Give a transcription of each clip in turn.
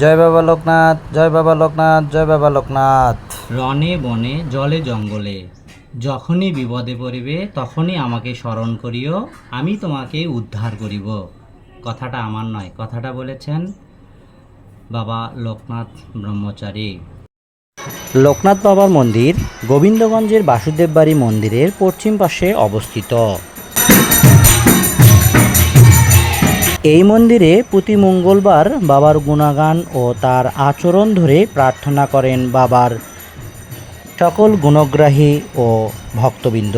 জয় বাবা লোকনাথ জয় বাবা লোকনাথ জয় বাবা লোকনাথ। রনে বনে জলে জঙ্গলে। যখনই বিপদে পড়িবে তখনই আমাকে স্মরণ করিও আমি তোমাকে উদ্ধার করিব। কথাটা আমার নয় কথাটা বলেছেন বাবা লোকনাথ ব্রহ্মচারী। লোকনাথ বাবার মন্দির গোবিন্দগঞ্জের বাসুদেব বাড়ি মন্দিরের পশ্চিম পাশে অবস্থিত। এই মন্দিরে প্রতি মঙ্গলবার বাবার গুণাগান ও তার আচরণ ধরে প্রার্থনা করেন বাবার সকল গুণগ্রাহী ও ভক্তবৃন্দ।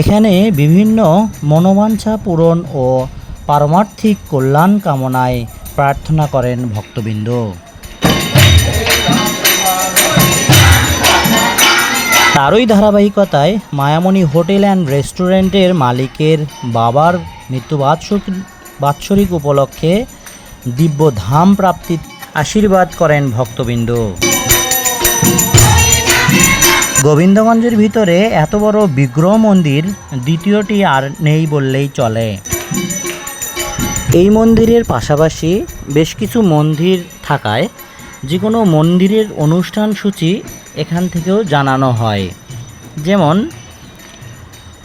এখানে বিভিন্ন মনোবাঞ্ছা পূরণ ও পারমার্থিক কল্যাণ কামনায় প্রার্থনা করেন ভক্তবৃন্দ। তারই ধারাবাহিকতায় মায়ামণি হোটেল অ্যান্ড রেস্টুরেন্টের মালিকের বাবার মৃত্যু বাৎসরিক উপলক্ষে দিব্য ধাম প্রাপ্তির আশীর্বাদ করেন ভক্তবৃন্দ। গোবিন্দগঞ্জের ভিতরে এত বড় বিগ্রহ মন্দির দ্বিতীয়টি আর নেই বললেই চলে। এই মন্দিরের পাশাপাশি বেশ কিছু মন্দির থাকায় যে কোনো মন্দিরের অনুষ্ঠান সূচি এখান থেকেও জানানো হয়। যেমন,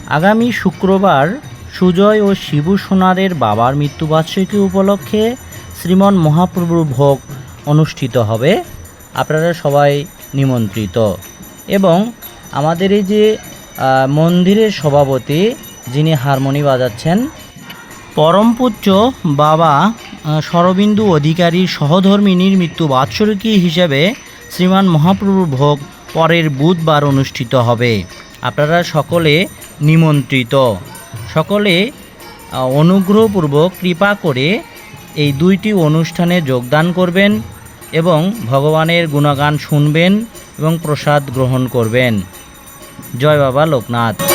আগামী শুক্রবার সুজয় ও শিবু সোনারের বাবার মৃত্যুবার্ষিকী উপলক্ষে শ্রীমন মহাপ্রভুর ভোগ অনুষ্ঠিত হবে। আপনারা সবাই নিমন্ত্রিত। এবং আমাদের এই যে মন্দিরের সভাপতি যিনি হারমোনি বাজাচ্ছেন, পরমপূজ্য বাবা শরবিন্দু অধিকারীর সহধর্মিনীর মৃত্যু বাৎসরিকী হিসেবে শ্রীমান মহাপ্রভুর ভোগ পরের বুধবার অনুষ্ঠিত হবে। আপনারা সকলে নিমন্ত্রিত। সকলে অনুগ্রহপূর্বক কৃপা করে এই দুইটি অনুষ্ঠানে যোগদান করবেন এবং ভগবানের গুণগান শুনবেন এবং প্রসাদ গ্রহণ করবেন। জয় বাবা লোকনাথ।